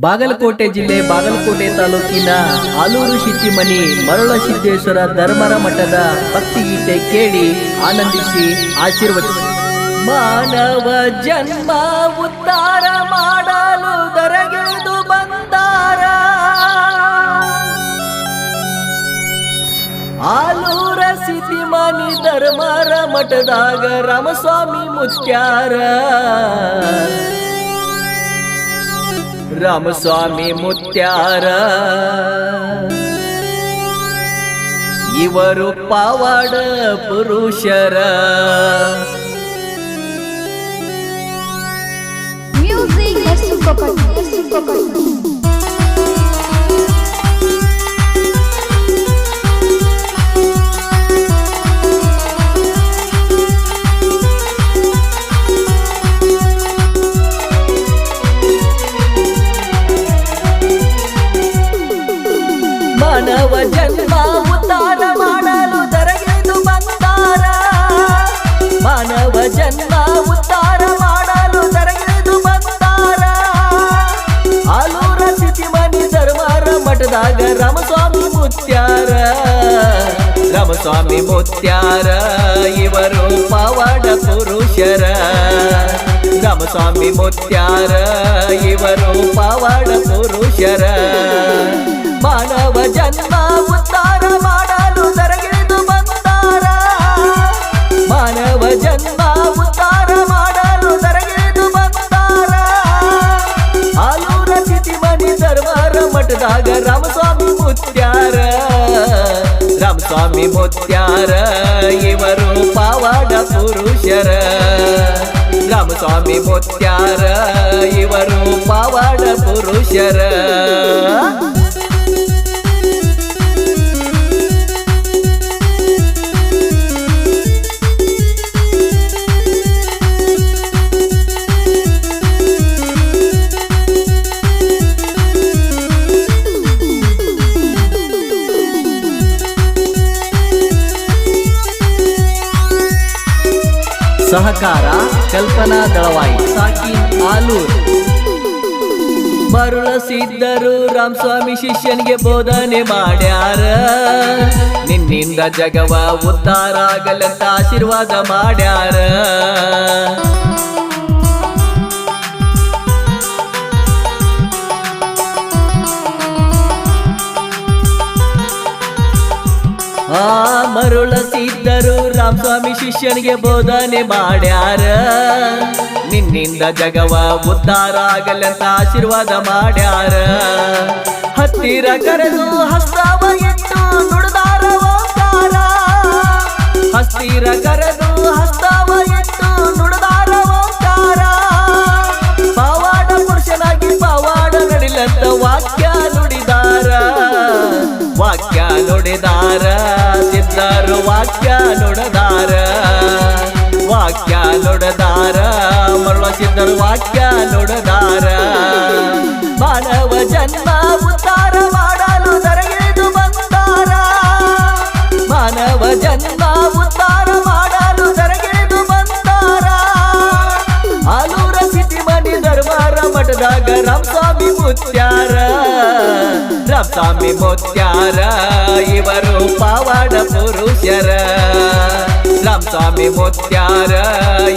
ಬಾಗಲಕೋಟೆ ಜಿಲ್ಲೆ ಬಾಗಲಕೋಟೆ ತಾಲೂಕಿನ ಆಲೂರು ಶಿತ್ತಿಮನಿ ಮರುಳ ಸಿದ್ದೇಶ್ವರ ಧರ್ಮರ ಮಠದ ಭಕ್ತಿಗೀತೆ ಕೇಳಿ ಆನಂದಿಸಿ ಆಶೀರ್ವದಿಸಿ. ಮಾನವ ಜನ್ಮ ಉದ್ಧಾರ ಮಾಡಲು ದರಗಿಳಿದು ಬಂದಾರ. ಆಲೂರ ಸಿದ್ದಿಮನಿ ಧರ್ಮರ ಮಠದಾಗ ರಾಮಸ್ವಾಮಿ ಮುತ್ಯಾರ ರಾಮಸ್ವಾಮಿ ಮುತ್ಯಾರ. ಇವರು ಪಾವಾಡ ಪುರುಷರ. Music. ರಾಮಸ್ವಾಮಿ ಮುತ್ಯಾರ, ಇವರು ಪವಾಡ ಪುರುಷರ. ರಾಮಸ್ವಾಮಿ ಮುತ್ಯಾರ, ಇವರು ಪವಾಡ ಪುರುಷರ. ಮಾನವ ಜನ್ಮ ಉದ್ಧಾರ ಮಾಡಲು ಸರಗಿಳಿದು ಬಂದಾರ. ಮಾನವ ಜನ್ಮ ಉದ್ಧಾರ ಮಾಡಲು ಸರಗಿಳಿದು ಬಂದಾರ. ಆಲೂರ ಚಿತಿಮನಿ ಸರ್ವರ ಮಠದಾಗ ರಾಮಸ್ವಾಮಿ ಮುತ್ಯಾರ. ರಾಮಸ್ವಾಮಿ ಮುತ್ಯಾರ ಇವರು ಪಾವಾಡ ಪುರುಷರ. ರಾಮಸ್ವಾಮಿ ಮುತ್ಯಾರ ಇವರು ಪಾವಾಡ ಪುರುಷರ. ಸಹಕಾರ ಕಲ್ಪನಾ ದಳವಾಯಿ. ಸಾಕಿ ಆಲೂರ್. ಮರುಳ ಸಿದ್ಧರು ರಾಮಸ್ವಾಮಿ ಶಿಷ್ಯನಿಗೆ ಬೋಧನೆ ಮಾಡ್ಯಾರ. ನಿನ್ನಿಂದ ಜಗವ ಉದ್ಧಾರ ಆಗಲಂತ ಆಶೀರ್ವಾದ ಮಾಡ್ಯಾರ. ಆ ಮರುಳ ಸಿದ್ಧರು ರಾಮಸ್ವಾಮಿ ಶಿಷ್ಯನಿಗೆ ಬೋಧನೆ ಮಾಡ್ಯಾರ. ನಿನ್ನಿಂದ ಜಗವ ಉದ್ಧಾರ ಆಗಲಂತ ಆಶೀರ್ವಾದ ಮಾಡ್ಯಾರ. ಹತ್ತಿರ ಕರೆದು ಹಸ್ತವ ಇಟ್ಟು ನುಡಿದಾರ ಓಂಕಾರ. ಹತ್ತಿರ ಕರೆದು ಹಸ್ತವ ಇಟ್ಟು ನುಡಿದಾರ ಓಂಕಾರ. ಪವಾಡ ಪುರುಷನಾಗಿ ಪವಾಡ ನಡಿಲಂತ ವಾಕ್ಯ ನುಡಿದಾರ. ವಾಕ್ಯ ನುಡಿದಾರ ಸಿದ್ಧರು ವಾಕ್ಯ ವಾಕ್ಯ ನುಡದಾರ ಮರಳ ಸಿದ್ಧರ ವಾಕ್ಯ ನುಡದಾರ ಮಾನವ ಜನ್ಮ ಉದ್ಧಾರ ಮಾಡಲು ದರಗಿಳಿದು ಬಂದಾರ. ಮಾನವ ಜನ್ಮ ಉದ್ಧಾರ ಮಾಡಲು ದರಗಿಳಿದು ಬಂದಾರ. ಆಲೂರ ಸಿದ್ಧಿಮನಿ ದರ್ಬಾರ ಮಠದಾಗ ರಾಮಸ್ವಾಮಿ ಮುತ್ಯಾರ. ರಾಮಸ್ವಾಮಿ ಮುತ್ಯಾರ ಇವರು ಪಾವಾಡ ಪುರುಷರ. ರಾಮಸ್ವಾಮಿ ಮುತ್ಯಾರ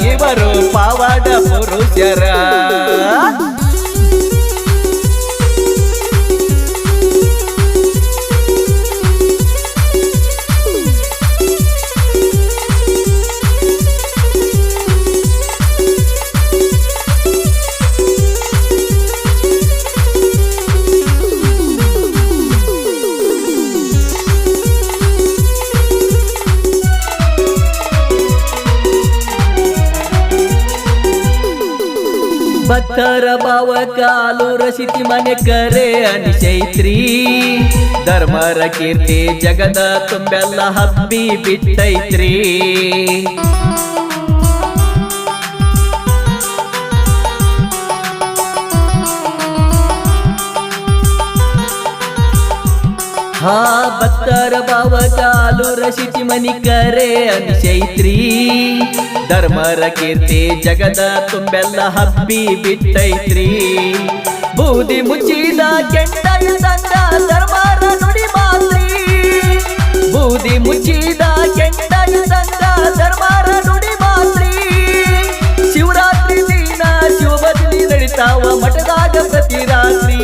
ಇವರು ಪಾವಾಡ ಪುರುಷರ. ಭಕ್ತರ ಭಾವ ಕಾಲು ರಸಿತಿ ಮನೆ ಕರೆ ಅನಿಶೈತ್ರಿ ಧರ್ಮರ ಕೀರ್ತಿ ಜಗದ ತುಂಬೆಲ್ಲ ಹಬ್ಬಿ ಬಿಟ್ಟೈತ್ರಿ ಹಾ, ಭಕ್ತರ ಭಾವ ಕಾಲು ರಶಿತಿ ಮನಿ ಕರೆ ಅನಿಶೈತ್ರಿ ಧರ್ಮರ ಕೀರ್ತಿ ಜಗದ ತುಂಬೆಲ್ಲ ಹಬ್ಬಿ ಬಿಟ್ಟೈತ್ರಿ ಬೂದಿ ಮುಚ್ಚಿದ ಕೆಂಡ ಸಂಘ ಧರ್ಮರ ನುಡಿ ಮಾತ್ರಿ. ಬೂದಿ ಮುಚ್ಚಿದ ಕೆಂಡ ಸಂಘ ಧರ್ಮರ ಮಠದಾಗ ಪ್ರತಿ ರಾತ್ರಿ,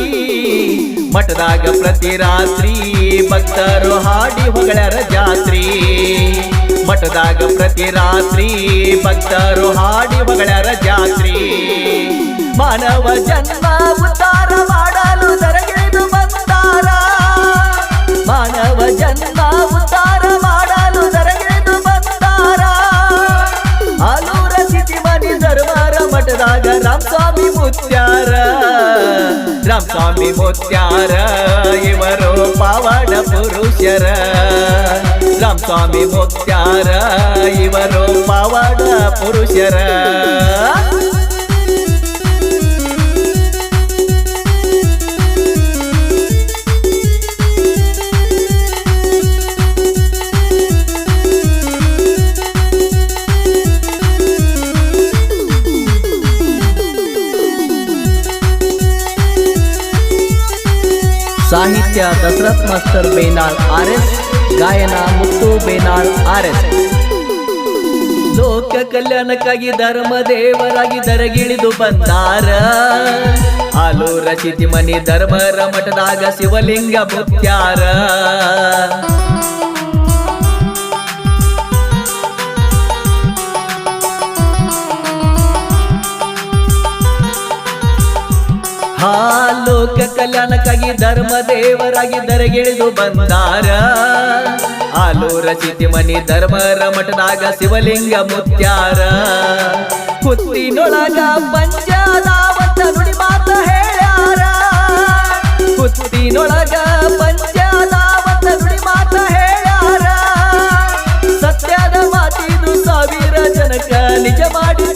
ಮಠದಾಗ ಪ್ರತಿ ರಾತ್ರಿ ಭಕ್ತರು ಹಾಡಿ ಹೊಗಳರ ಜಾತ್ರಿ. ಮಠದಾಗ ಪ್ರತಿ ರಾತ್ರಿ ಭಕ್ತರು ಹಾಡಿ ಹೊಗಳರ ಜಾತ್ರಿ. ಮಾನವ ಜನ್ಮ ಉದ್ಧಾರ ಮಾಡಲು ಬಂದಾರ ಮಾನವ ಜನ್ಮ ರಾಮಸ್ವಾಮಿ ಮುತ್ಯಾರ ಇವರು ಪವಾಡ ಪುರುಷರ. ರಾಮಸ್ವಾಮಿ ಮುತ್ಯಾರ ಇವರು ಪಾವನ ಪುರುಷರ. ಸಾಹಿತ್ಯ Dasharath master Benal R S, ಗಾಯನ ಮುತ್ತು ಬೇನಾಳ್ ಆರ್ ಎಸ್. ಲೋಕ ಕಲ್ಯಾಣಕ್ಕಾಗಿ ಧರ್ಮ ದೇವರಾಗಿ ದರಗಿಳಿದು ಬಂದಾರ ಆಲೂರ ಮನಿ ಧರ್ಮರ ಮಠದಾಗ ಶಿವಲಿಂಗ ಮುತ್ಯಾರ. ಹಾ ಕಲ್ಯಾಣಕ್ಕಾಗಿ ಧರ್ಮ ದೇವರಾಗಿ ದರಗಿಳಿದು ಬಂದಾರ. ಆಲೂರ ಚಿತಿ ಮನಿ ಧರ್ಮರ ಮಠದಾಗ ಶಿವಲಿಂಗ ಮುತ್ಯಾರ. ಕುತ್ತಿನೊಳಗ ಪಂಚದಾವತ ನುಡಿ ಮಾತ ಹೇಳ್ಯಾರ. ಕುತ್ತಿನೊಳಗ ಪಂಚದಾವತ ನುಡಿ ಮಾತ ಹೇಳ್ಯಾರ. ಸತ್ಯದ ಮಾತಿದು ಸಾವಿರ ಜನಕ ನಿಜ ಮಾಡಿ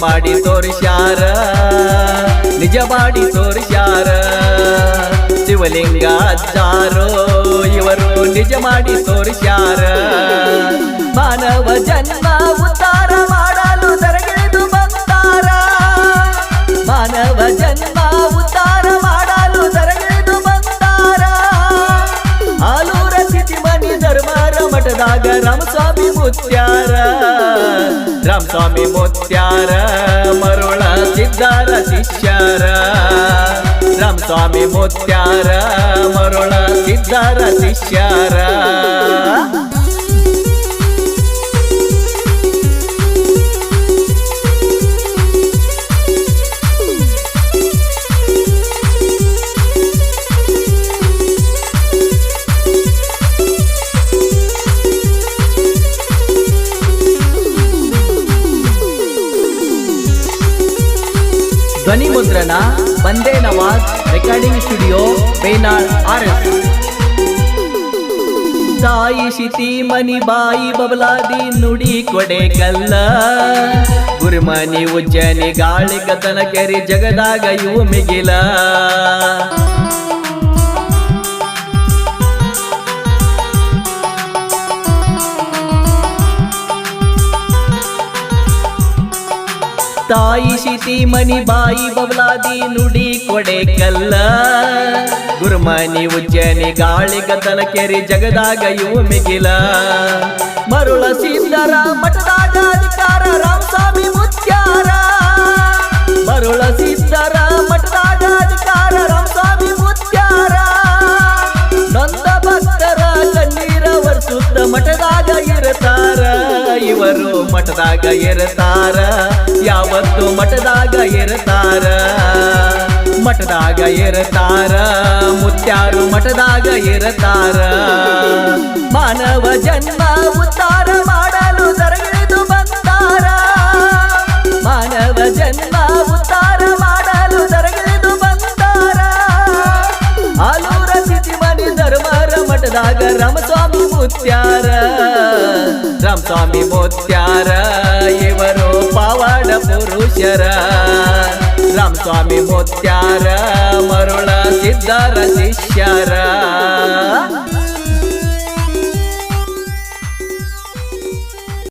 ಮಾಡಿ ತೋರಿಸ್ಯಾರ ನಿಜ ಮಾಡಿ ತೋರಿಸ್ಯಾರ. ಶಿವಲಿಂಗ ಇವರು ನಿಜ ಮಾಡಿ ತೋರಿಸ್ಯಾರ. ಮಾನವ ಜನ್ಮ ಉದ್ಧಾರ ಮಾಡಲು ದರಗಿಳಿದು ಬಂದಾರ. ಮಾನವ ಜನ್ಮ ಉದ್ಧಾರ ಮಾಡಲು ದರಗಿಳಿದು ಬಂದಾರ. ಆಲೂರ ಸಿಟಿ ಮನಿ ಧರ್ಮಾರ ಮಠದಾಗ ರಾಮಸ್ವಾಮಿ ಮುತ್ಯಾರ. ರಾಮಸ್ವಾಮಿ ಮುತ್ಯಾರ ಮರುಳ ಸಿದ್ಧಾರ ಶಿಷ್ಯರ. ರಾಮಸ್ವಾಮಿ ಮುತ್ಯಾರ ಮರುಳ ಸಿದ್ಧಾರ ಶಿಷ್ಯರ. ಧ್ವನಿ ಮುದ್ರಣ, Bande Nawaz, recording studio, Benal, R S. ತಾಯಿ ಶಿತಿ, ಮನಿ ಬಾಯಿ, ಬಬಲಾದಿ, ನುಡಿ ಕೊಡೆ ಕಲ್ಲ. ಗುರುಮನಿ ಉಜ್ಜನಿ, ಗಾಳಿ ಕತನ ಕೆರಿ, ಜಗದಾಗ ಇವು ಮಿಗಿಲ. ತಾಯಿ ಶಿತಿ ಮನಿ ಬಾಯಿ ಬಬಲಾದಿ ನುಡಿ ಕೊಡೆ ಕಲ್ಲ ಗುರುಮನಿ ಉಜ್ಜನಿ ಗಾಳಿ ಗದ್ದಲ ಕೆರಿ ಜಗದಾಗ ಇವು ಮಿಗಿಲ. ಮರುಳ ಸಿದ್ದರ ಮಠದಾಗ ಅಧಿಕಾರ, ರಾಮಸ್ವಾಮಿ ಮುತ್ಯಾರ ಮರುಳ ಸಿದ್ದರ ಮಠದಾಗ ಇರತಾರ ಯಾವತ್ತು ಮಠದಾಗ ಇರತಾರ ಮಠದಾಗ ಇರತಾರ ಮುತ್ಯಾರು ಮಠದಾಗ ಇರತಾರ ಮಾನವ ಜನ್ಮ ಉದ್ಧಾರ ಮಾಡಲು ದರಗಿಳಿದು ಬಂದಾರ. ಮಾನವ ಜನ್ಮ ಉದ್ಧಾರ ಮಾಡಲು ದರಗಿಳಿದು ಬಂದಾರ. ಆಲೂರ ಸಿಟಿ ಮನಿ ಧರ್ಮರ ಮಠದಾಗ ರಾಮಸ್ವಾಮಿ ಮುತ್ಯಾರ. ರಾಮಸ್ವಾಮಿ ಮುತ್ಯಾರ ಇವರು ಪಾವಾಡ ಪುರುಷರ ರಾಮಸ್ವಾಮಿ ಮುತ್ಯಾರ ಮರುಳ ಸಿದ್ಧರ ಶಿಷ್ಯರ